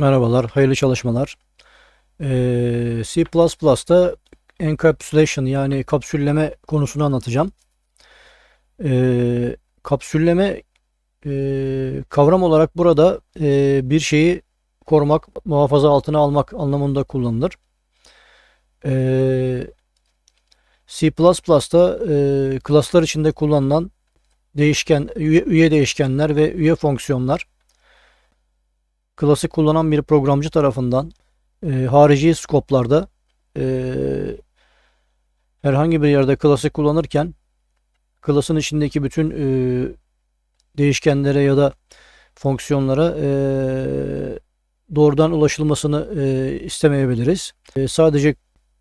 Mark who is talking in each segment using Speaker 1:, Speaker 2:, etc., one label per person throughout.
Speaker 1: Merhabalar, hayırlı çalışmalar. Ee, C++'da encapsulation yani kapsülleme konusunu anlatacağım. Ee, kapsülleme e, kavram olarak burada e, bir şeyi korumak, muhafaza altına almak anlamında kullanılır. Ee, C++'da e, klaslar içinde kullanılan değişken, üye, üye değişkenler ve üye fonksiyonlar klası kullanan bir programcı tarafından e, harici skoplarda e, herhangi bir yerde klası kullanırken klasın içindeki bütün e, değişkenlere ya da fonksiyonlara e, doğrudan ulaşılmasını e, istemeyebiliriz. E, sadece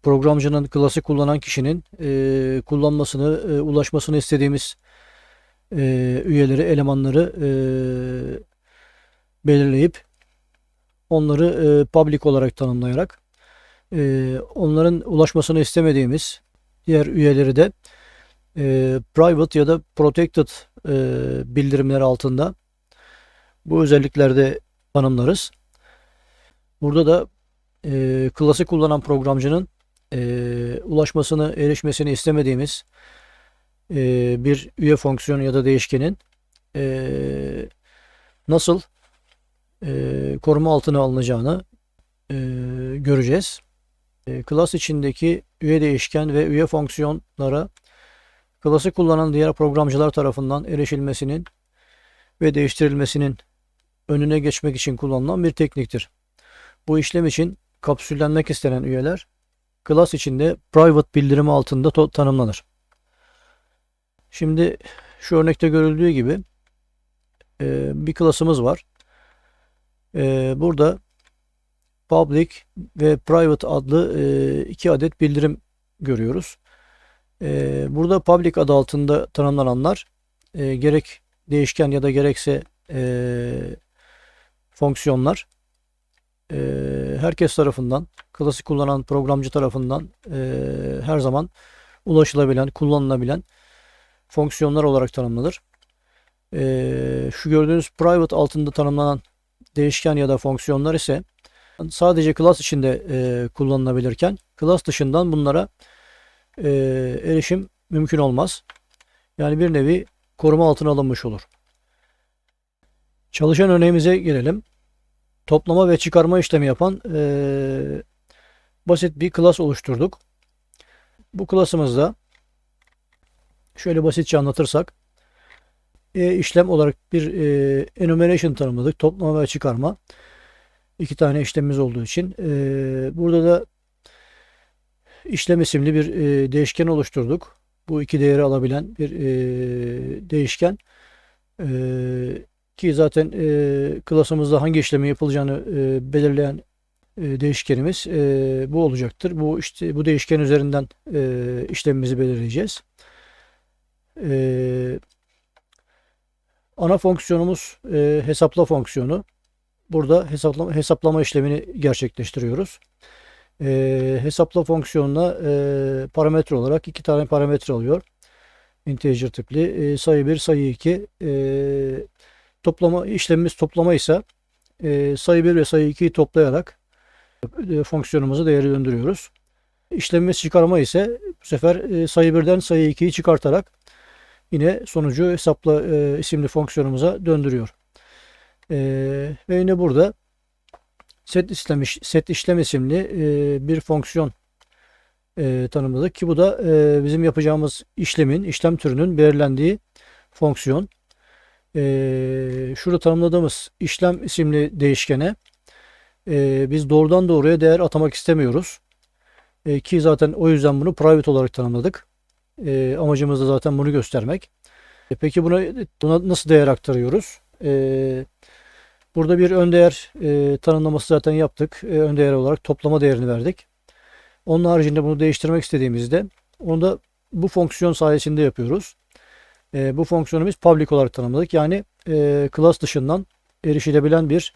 Speaker 1: programcının klası kullanan kişinin e, kullanmasını, e, ulaşmasını istediğimiz e, üyeleri, elemanları e, belirleyip onları e, public olarak tanımlayarak e, onların ulaşmasını istemediğimiz diğer üyeleri de e, private ya da protected e, bildirimler altında bu özelliklerde tanımlarız. Burada da e, klası kullanan programcının e, ulaşmasını, erişmesini istemediğimiz e, bir üye fonksiyonu ya da değişkenin e, nasıl e, koruma altına alınacağını e, göreceğiz. E, class içindeki üye değişken ve üye fonksiyonlara klası kullanan diğer programcılar tarafından erişilmesinin ve değiştirilmesinin önüne geçmek için kullanılan bir tekniktir. Bu işlem için kapsüllenmek istenen üyeler class içinde private bildirimi altında tanımlanır. Şimdi şu örnekte görüldüğü gibi e, bir klasımız var. E, burada public ve private adlı e, iki adet bildirim görüyoruz. E, burada public adı altında tanımlananlar e, gerek değişken ya da gerekse e, fonksiyonlar e, herkes tarafından, klasik kullanan programcı tarafından e, her zaman ulaşılabilen, kullanılabilen fonksiyonlar olarak tanımlanır. E, şu gördüğünüz private altında tanımlanan değişken ya da fonksiyonlar ise sadece class içinde e, kullanılabilirken class dışından bunlara e, erişim mümkün olmaz. Yani bir nevi koruma altına alınmış olur. Çalışan örneğimize gelelim. Toplama ve çıkarma işlemi yapan e, basit bir class oluşturduk. Bu class'ımızda şöyle basitçe anlatırsak e, işlem olarak bir e, enumeration tanımladık. Toplama ve çıkarma. İki tane işlemimiz olduğu için. E, burada da işlem isimli bir e, değişken oluşturduk. Bu iki değeri alabilen bir e, değişken. E, ki zaten e, klasımızda hangi işlemi yapılacağını e, belirleyen e, değişkenimiz e, bu olacaktır. Bu işte bu değişken üzerinden e, işlemimizi belirleyeceğiz. E, Ana fonksiyonumuz e, hesapla fonksiyonu. Burada hesaplama, hesaplama işlemini gerçekleştiriyoruz. E, hesapla fonksiyonuna e, parametre olarak iki tane parametre alıyor. Integer tipli. E, sayı 1, sayı 2. E, toplama işlemimiz toplama ise e, sayı 1 ve sayı 2'yi toplayarak e, fonksiyonumuzu değeri döndürüyoruz. İşlemimiz çıkarma ise bu sefer e, sayı 1'den sayı 2'yi çıkartarak yine sonucu hesapla e, isimli fonksiyonumuza döndürüyor. E, ve yine burada set işlem, set işlem isimli e, bir fonksiyon e, tanımladık ki bu da e, bizim yapacağımız işlemin, işlem türünün belirlendiği fonksiyon. E, şurada tanımladığımız işlem isimli değişkene e, biz doğrudan doğruya değer atamak istemiyoruz. E, ki zaten o yüzden bunu private olarak tanımladık. E, amacımız da zaten bunu göstermek. E, peki buna, buna nasıl değer aktarıyoruz? E, burada bir ön değer e, tanımlaması zaten yaptık. E, ön değer olarak toplama değerini verdik. Onun haricinde bunu değiştirmek istediğimizde onu da bu fonksiyon sayesinde yapıyoruz. E, bu fonksiyonu biz public olarak tanımladık. Yani e, class dışından erişilebilen bir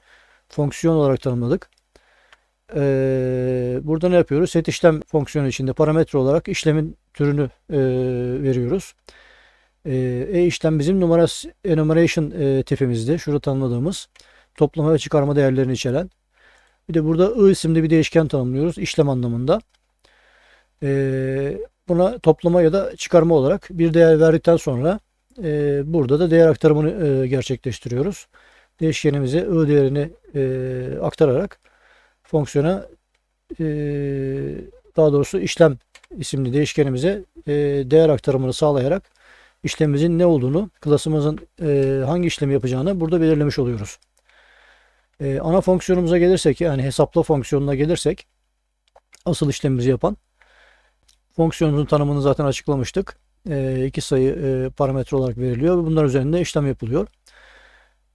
Speaker 1: fonksiyon olarak tanımladık. Ee, burada ne yapıyoruz? Set işlem fonksiyonu içinde parametre olarak işlemin türünü e, veriyoruz. E, e işlem bizim numarası enumeration e, tipimizde. Şurada tanımladığımız toplama ve çıkarma değerlerini içeren. Bir de burada i isimli bir değişken tanımlıyoruz işlem anlamında. Ee, buna toplama ya da çıkarma olarak bir değer verdikten sonra e, burada da değer aktarımını e, gerçekleştiriyoruz. Değişkenimize i değerini e, aktararak fonksiyona e, daha doğrusu işlem isimli değişkenimize e, değer aktarımını sağlayarak işlemimizin ne olduğunu, klasımızın e, hangi işlemi yapacağını burada belirlemiş oluyoruz. E, ana fonksiyonumuza gelirsek yani hesapla fonksiyonuna gelirsek asıl işlemimizi yapan fonksiyonumuzun tanımını zaten açıklamıştık. E, iki sayı e, parametre olarak veriliyor ve bunlar üzerinde işlem yapılıyor.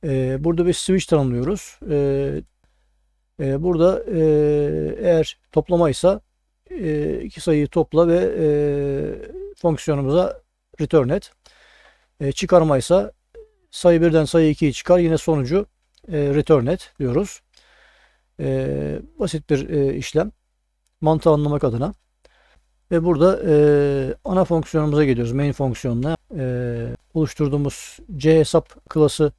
Speaker 1: E, burada bir switch tanımlıyoruz. E, e, burada e, eğer toplamaysa e, iki sayıyı topla ve e, fonksiyonumuza return et. E, çıkarmaysa sayı birden sayı 2'yi çıkar yine sonucu e, return et diyoruz. E, basit bir e, işlem. Mantığı anlamak adına. Ve burada e, ana fonksiyonumuza geliyoruz. Main fonksiyonuna. E, oluşturduğumuz C hesap klası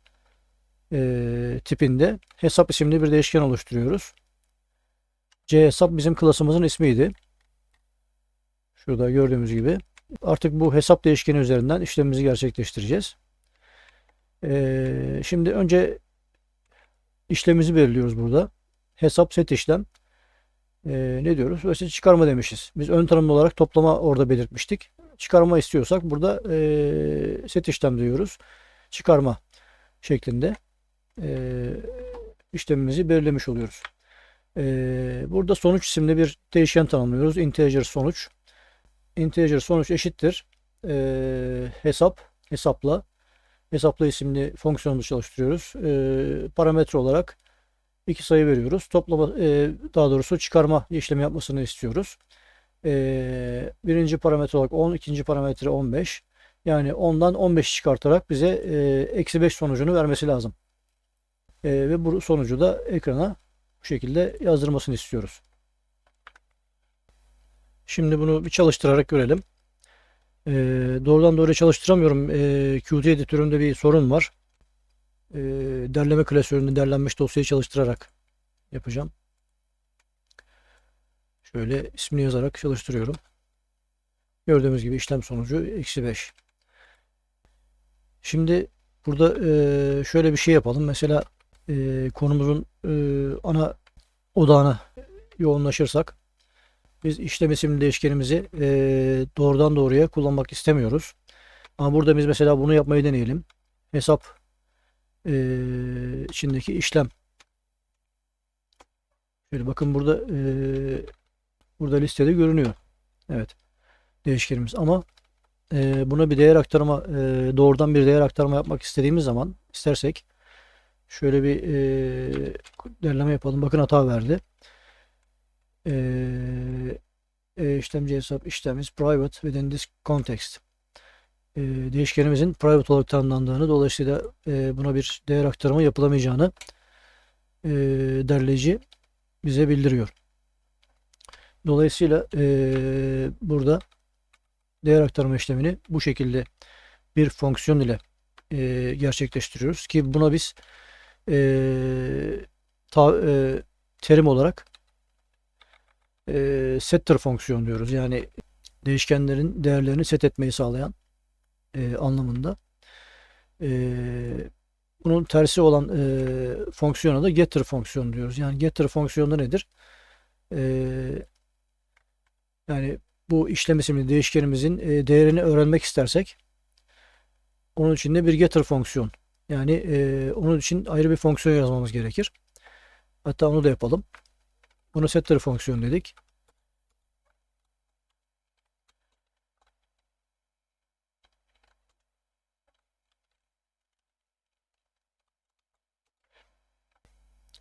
Speaker 1: e, tipinde hesap isimli bir değişken oluşturuyoruz. C hesap bizim klasımızın ismiydi. Şurada gördüğümüz gibi. Artık bu hesap değişkeni üzerinden işlemimizi gerçekleştireceğiz. Ee, şimdi önce işlemimizi belirliyoruz burada. Hesap set işlem. Ee, ne diyoruz? Mesela çıkarma demişiz. Biz ön tanımlı olarak toplama orada belirtmiştik. Çıkarma istiyorsak burada e, set işlem diyoruz. Çıkarma şeklinde e, işlemimizi belirlemiş oluyoruz. E, burada sonuç isimli bir değişken tanımlıyoruz. Integer sonuç. Integer sonuç eşittir. E, hesap, hesapla. Hesapla isimli fonksiyonunu çalıştırıyoruz. E, parametre olarak iki sayı veriyoruz. Toplama, e, daha doğrusu çıkarma işlemi yapmasını istiyoruz. E, birinci parametre olarak 10, ikinci parametre 15. Yani 10'dan 15 çıkartarak bize e, eksi 5 sonucunu vermesi lazım. E, ve bu sonucu da ekrana bu şekilde yazdırmasını istiyoruz. Şimdi bunu bir çalıştırarak görelim. E, doğrudan doğruya çalıştıramıyorum. E, Qt editörümde bir sorun var. E, derleme klasöründe derlenmiş dosyayı çalıştırarak yapacağım. Şöyle ismini yazarak çalıştırıyorum. Gördüğümüz gibi işlem sonucu eksi 5. Şimdi burada e, şöyle bir şey yapalım. Mesela e, konumuzun e, ana odağına yoğunlaşırsak biz işlem isimli değişkenimizi e, doğrudan doğruya kullanmak istemiyoruz. Ama burada biz mesela bunu yapmayı deneyelim. Hesap e, içindeki işlem. Şöyle bakın burada e, burada listede görünüyor. Evet. Değişkenimiz ama e, buna bir değer aktarma e, doğrudan bir değer aktarma yapmak istediğimiz zaman istersek şöyle bir e, derleme yapalım. Bakın hata verdi. E, e, işlemci hesap işlemimiz private within this context. E, değişkenimizin private olarak tanımlandığını dolayısıyla e, buna bir değer aktarımı yapılamayacağını e, derleyici bize bildiriyor. Dolayısıyla e, burada değer aktarma işlemini bu şekilde bir fonksiyon ile e, gerçekleştiriyoruz ki buna biz e, ta, e, terim olarak e, setter fonksiyon diyoruz. Yani değişkenlerin değerlerini set etmeyi sağlayan e, anlamında. E, bunun tersi olan e, fonksiyona da getter fonksiyonu diyoruz. Yani getter fonksiyonu nedir? E, yani bu işlem isimli değişkenimizin e, değerini öğrenmek istersek onun için de bir getter fonksiyon. Yani e, onun için ayrı bir fonksiyon yazmamız gerekir. Hatta onu da yapalım. Bunu setter fonksiyon dedik.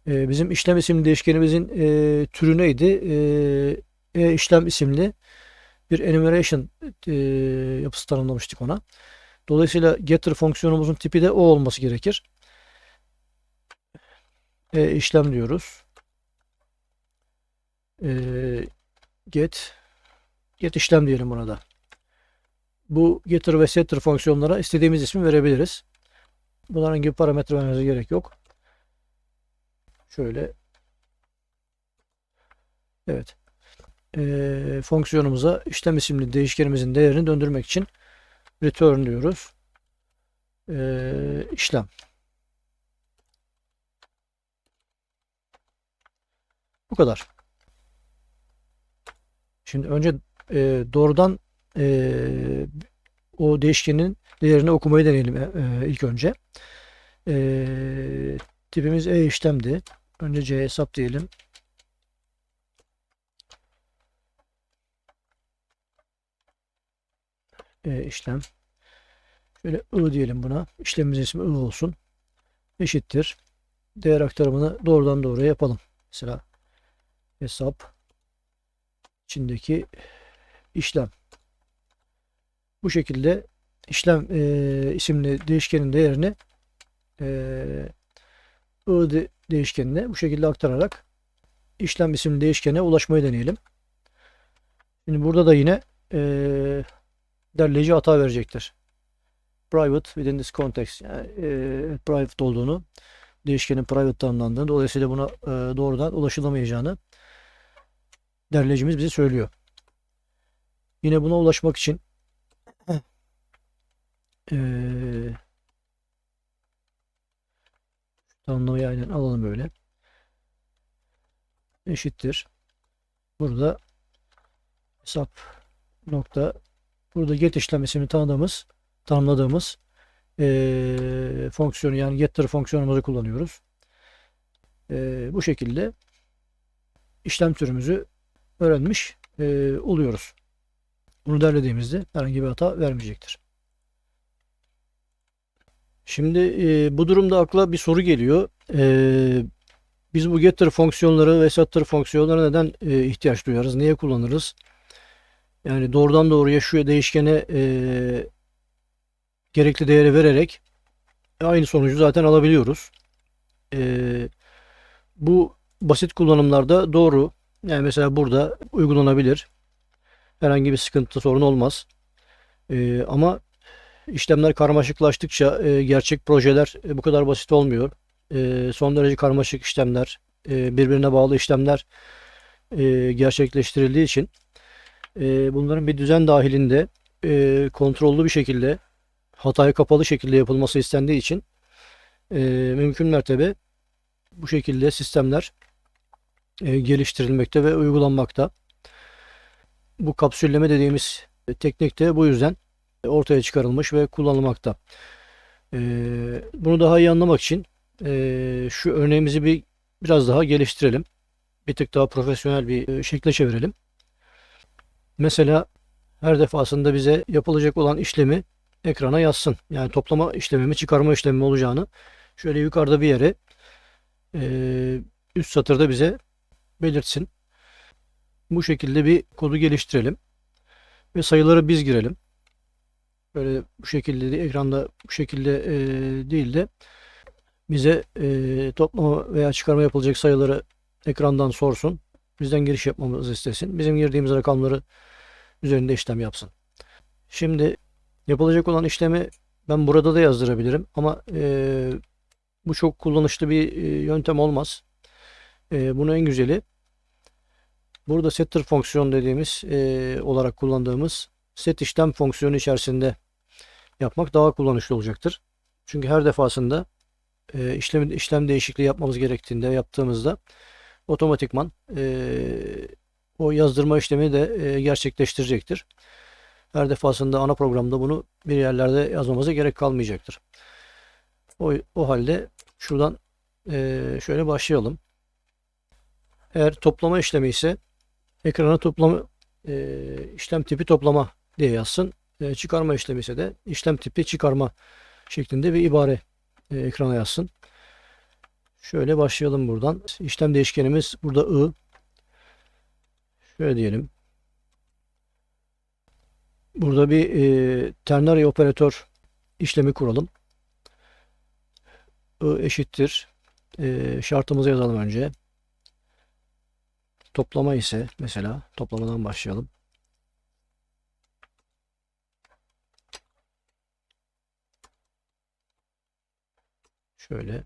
Speaker 1: E, bizim işlem isimli değişkenimizin e, türü neydi? E, e, işlem isimli bir enumeration e, yapısı tanımlamıştık ona. Dolayısıyla getter fonksiyonumuzun tipi de o olması gerekir. E, işlem diyoruz. E, get get işlem diyelim buna da. Bu getter ve setter fonksiyonlara istediğimiz ismi verebiliriz. Bunların gibi parametre vermemize gerek yok. Şöyle Evet. Ee, fonksiyonumuza işlem isimli değişkenimizin değerini döndürmek için return diyoruz. Ee, işlem. Bu kadar. Şimdi önce e, doğrudan e, o değişkenin değerini okumayı deneyelim e, e, ilk önce. E, tipimiz e işlemdi. Önce c hesap diyelim. E, işlem. Şöyle i diyelim buna. İşlemimizin ismi i olsun. Eşittir. Değer aktarımını doğrudan doğruya yapalım. Mesela hesap içindeki işlem. Bu şekilde işlem e, isimli değişkenin değerini e, i de, değişkenine bu şekilde aktararak işlem isimli değişkene ulaşmayı deneyelim. Şimdi burada da yine e, derleyici hata verecektir. Private within this context yani e, private olduğunu değişkenin private tanımlandığını dolayısıyla buna e, doğrudan ulaşılamayacağını derleyicimiz bize söylüyor. Yine buna ulaşmak için ee, tanımlamayı aynen alalım böyle. Eşittir. Burada hesap nokta burada get işlem isimli tanıdığımız tanımladığımız ee, fonksiyonu yani getter fonksiyonumuzu kullanıyoruz. Ee, bu şekilde işlem türümüzü öğrenmiş e, oluyoruz. Bunu derlediğimizde herhangi bir hata vermeyecektir. Şimdi e, bu durumda akla bir soru geliyor. E, biz bu getter fonksiyonları ve setter fonksiyonları neden e, ihtiyaç duyarız? Niye kullanırız? Yani doğrudan doğruya şu değişkene e, gerekli değeri vererek aynı sonucu zaten alabiliyoruz. E, bu basit kullanımlarda doğru. Yani mesela burada uygulanabilir. Herhangi bir sıkıntı sorun olmaz. E, ama işlemler karmaşıklaştıkça e, gerçek projeler e, bu kadar basit olmuyor. E, son derece karmaşık işlemler, e, birbirine bağlı işlemler e, gerçekleştirildiği için e, bunların bir düzen dahilinde e, kontrollü bir şekilde hataya kapalı şekilde yapılması istendiği için e, mümkün mertebe bu şekilde sistemler e, geliştirilmekte ve uygulanmakta. Bu kapsülleme dediğimiz teknik de bu yüzden ortaya çıkarılmış ve kullanılmakta. E, bunu daha iyi anlamak için e, şu örneğimizi bir biraz daha geliştirelim. Bir tık daha profesyonel bir e, şekle çevirelim. Mesela her defasında bize yapılacak olan işlemi ekrana yazsın. Yani toplama işlemi mi çıkarma işlemi mi olacağını şöyle yukarıda bir yere üst satırda bize belirtsin. Bu şekilde bir kodu geliştirelim. Ve sayıları biz girelim. Böyle bu şekilde de ekranda bu şekilde e, değil de bize e, toplama veya çıkarma yapılacak sayıları ekrandan sorsun. Bizden giriş yapmamızı istesin. Bizim girdiğimiz rakamları üzerinde işlem yapsın. Şimdi yapılacak olan işlemi ben burada da yazdırabilirim ama e, bu çok kullanışlı bir e, yöntem olmaz. E, bunun en güzeli burada setter fonksiyon dediğimiz e, olarak kullandığımız set işlem fonksiyonu içerisinde yapmak daha kullanışlı olacaktır. Çünkü her defasında e, işlem, işlem değişikliği yapmamız gerektiğinde yaptığımızda otomatikman e, o yazdırma işlemi de e, gerçekleştirecektir. Her defasında ana programda bunu bir yerlerde yazmamıza gerek kalmayacaktır. O, o halde şuradan e, şöyle başlayalım. Eğer toplama işlemi ise ekrana toplama e, işlem tipi toplama diye yazsın. E, çıkarma işlemi ise de işlem tipi çıkarma şeklinde bir ibare e, ekrana yazsın. Şöyle başlayalım buradan. İşlem değişkenimiz burada i. Şöyle diyelim. Burada bir e, ternary operatör işlemi kuralım. I eşittir. E, şartımızı yazalım önce. Toplama ise mesela toplamadan başlayalım. Şöyle.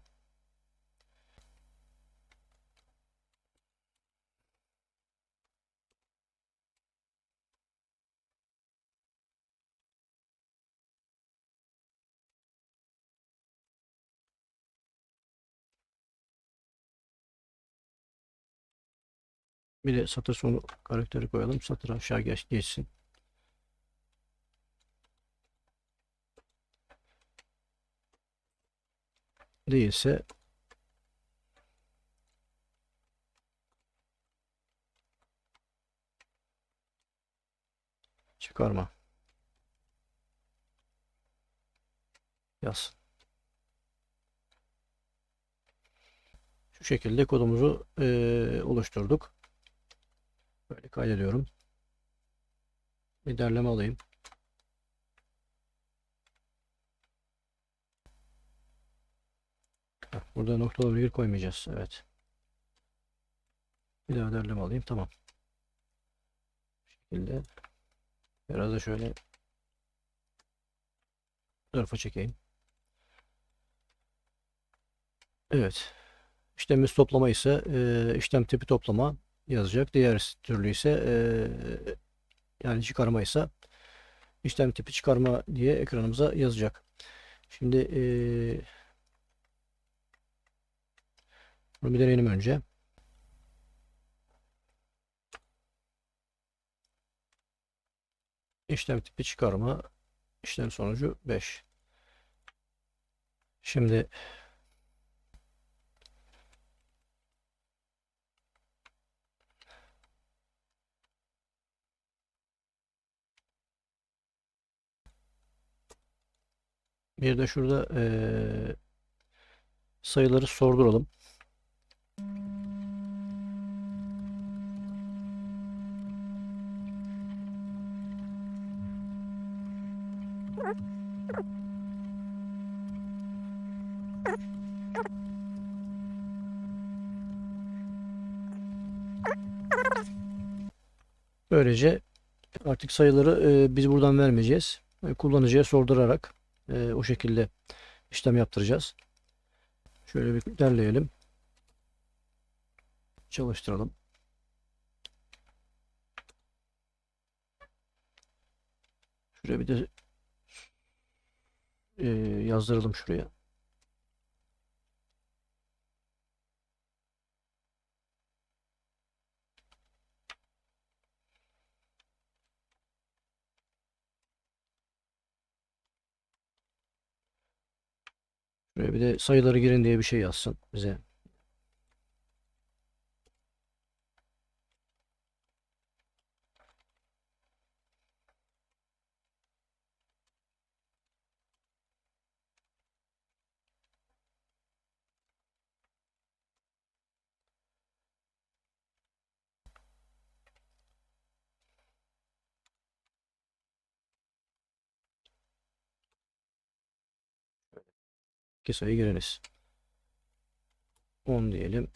Speaker 1: Bir de satır sonu karakteri koyalım. Satır aşağı geç, geçsin. Değilse çıkarma. Yaz. Şu şekilde kodumuzu eee, oluşturduk. Böyle kaydediyorum. Bir derleme alayım. Burada noktalı virgül koymayacağız. Evet. Bir daha derleme alayım. Tamam. Bu şekilde. Biraz da şöyle tarafa çekeyim. Evet. İşlemimiz toplama ise işlem tipi toplama yazacak. Diğer türlü ise e, yani çıkarma ise işlem tipi çıkarma diye ekranımıza yazacak. Şimdi e, bunu bir deneyelim önce. İşlem tipi çıkarma işlem sonucu 5. Şimdi bir de şurada eee, sayıları sorduralım. Böylece artık sayıları eee, biz buradan vermeyeceğiz. E, Kullanıcıya sordurarak e, o şekilde işlem yaptıracağız. Şöyle bir derleyelim. Çalıştıralım. Şuraya bir de e, yazdıralım şuraya. Şuraya bir de sayıları girin diye bir şey yazsın bize. İki sayı giriniz. 10 diyelim.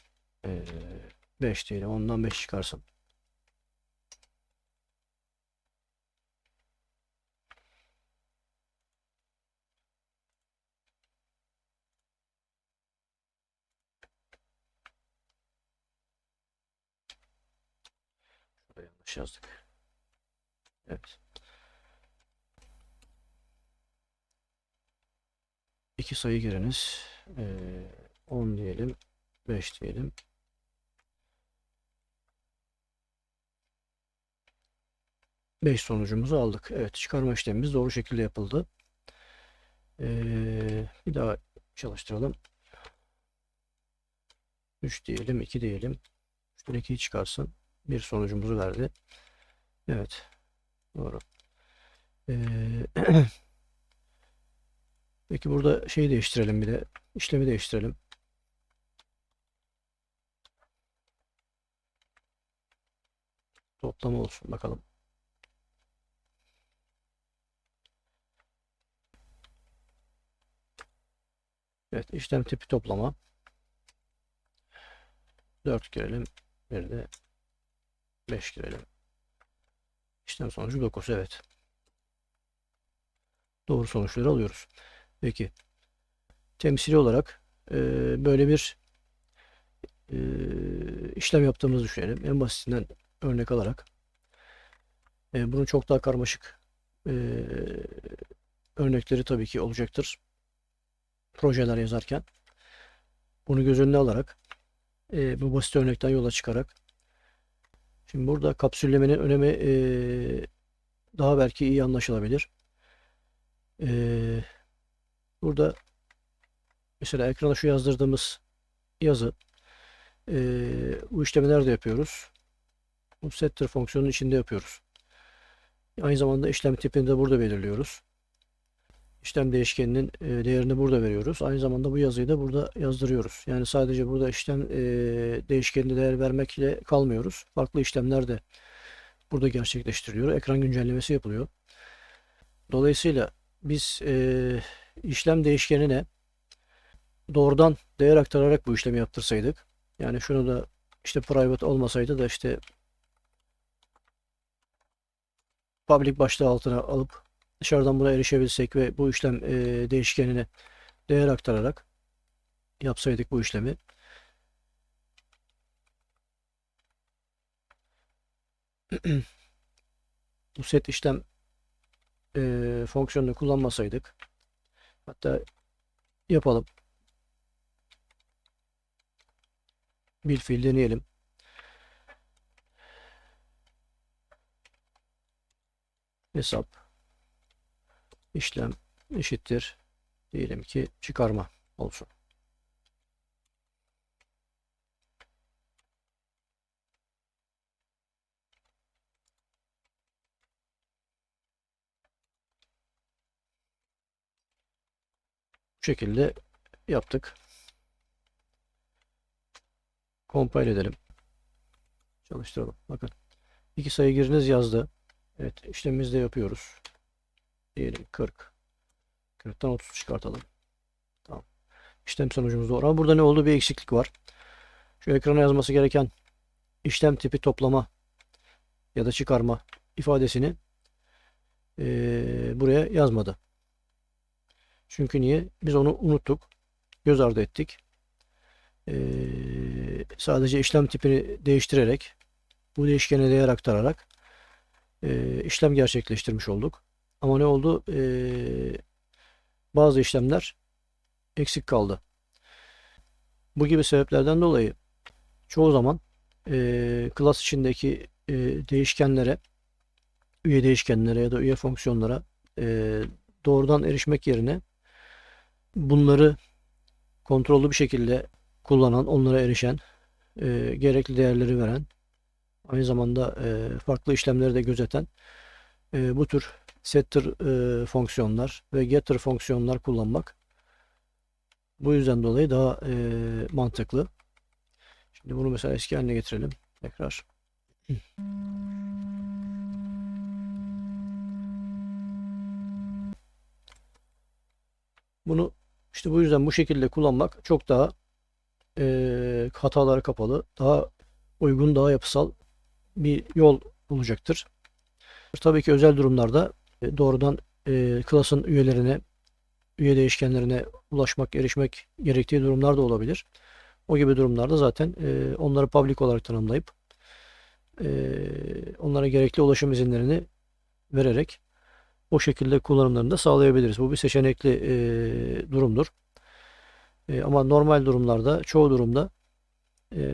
Speaker 1: Ee, 5 diyelim. Ondan 5 çıkarsın. Yazdık. Evet. 2 sayı giriniz. Ee, 10 diyelim. 5 diyelim. Beş sonucumuzu aldık. Evet çıkarma işlemimiz doğru şekilde yapıldı. Ee, bir daha çalıştıralım. 3 diyelim, 2 diyelim. 3'ten 2'yi çıkarsın. Bir sonucumuzu verdi. Evet. Doğru. Ee, Peki burada şeyi değiştirelim bir de. İşlemi değiştirelim. Toplama olsun bakalım. Evet işlem tipi toplama. 4 girelim. Bir de 5 girelim. İşlem sonucu 9 evet. Doğru sonuçları alıyoruz. Peki. Temsili olarak e, böyle bir e, işlem yaptığımızı düşünelim. En basitinden örnek alarak. E, bunun çok daha karmaşık e, örnekleri tabii ki olacaktır. Projeler yazarken. Bunu göz önüne alarak e, bu basit örnekten yola çıkarak Şimdi burada kapsüllemenin önemi eee, daha belki iyi anlaşılabilir. Eee, burada mesela ekrana şu yazdırdığımız yazı eee, bu işlemi nerede yapıyoruz? Bu setter fonksiyonunun içinde yapıyoruz. Aynı zamanda işlem tipini de burada belirliyoruz. İşlem değişkeninin e, değerini burada veriyoruz. Aynı zamanda bu yazıyı da burada yazdırıyoruz. Yani sadece burada işlem e, değişkenine değer vermekle kalmıyoruz. Farklı işlemler de burada gerçekleştiriliyor. Ekran güncellemesi yapılıyor. Dolayısıyla biz e, işlem değişkenine doğrudan değer aktararak bu işlemi yaptırsaydık. Yani şunu da işte private olmasaydı da işte public başlığı altına alıp dışarıdan buna erişebilsek ve bu işlem e, değişkenine değer aktararak yapsaydık bu işlemi. Bu set işlem e, fonksiyonunu kullanmasaydık hatta yapalım. Bir fiil deneyelim. Hesap işlem eşittir. Diyelim ki çıkarma olsun. Bu şekilde yaptık. Compile edelim. Çalıştıralım. Bakın. iki sayı giriniz yazdı. Evet işlemimizi de yapıyoruz. Diyelim 40. 40'tan 30 çıkartalım. Tamam. İşlem sonucumuz doğru. Ama burada ne oldu? Bir eksiklik var. Şu ekrana yazması gereken işlem tipi toplama ya da çıkarma ifadesini eee, buraya yazmadı. Çünkü niye? Biz onu unuttuk. Göz ardı ettik. Eee, sadece işlem tipini değiştirerek bu değişkene değer aktararak eee, işlem gerçekleştirmiş olduk. Ama ne oldu? Eee, bazı işlemler eksik kaldı. Bu gibi sebeplerden dolayı çoğu zaman eee class içindeki eee, değişkenlere, üye değişkenlere ya da üye fonksiyonlara eee, doğrudan erişmek yerine bunları kontrollü bir şekilde kullanan, onlara erişen, eee, gerekli değerleri veren, aynı zamanda eee, farklı işlemleri de gözeten eee, bu tür setter eee, fonksiyonlar ve getter fonksiyonlar kullanmak bu yüzden dolayı daha eee, mantıklı. Şimdi bunu mesela eski haline getirelim. Tekrar. Bunu işte bu yüzden bu şekilde kullanmak çok daha eee hatalara kapalı, daha uygun, daha yapısal bir yol olacaktır. Tabii ki özel durumlarda e, doğrudan e, class'ın üyelerine, üye değişkenlerine ulaşmak, erişmek gerektiği durumlar da olabilir. O gibi durumlarda zaten e, onları public olarak tanımlayıp e, onlara gerekli ulaşım izinlerini vererek o şekilde kullanımlarını da sağlayabiliriz. Bu bir seçenekli e, durumdur. E, ama normal durumlarda, çoğu durumda e,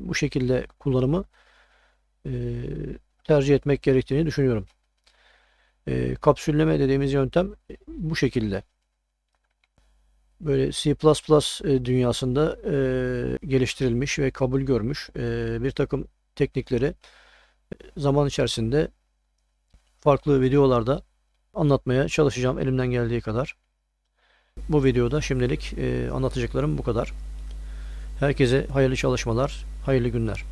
Speaker 1: bu şekilde kullanımı e, tercih etmek gerektiğini düşünüyorum. E, kapsülleme dediğimiz yöntem bu şekilde. Böyle C++ e, dünyasında e, geliştirilmiş ve kabul görmüş e, bir takım teknikleri zaman içerisinde farklı videolarda anlatmaya çalışacağım elimden geldiği kadar. Bu videoda şimdilik anlatacaklarım bu kadar. Herkese hayırlı çalışmalar, hayırlı günler.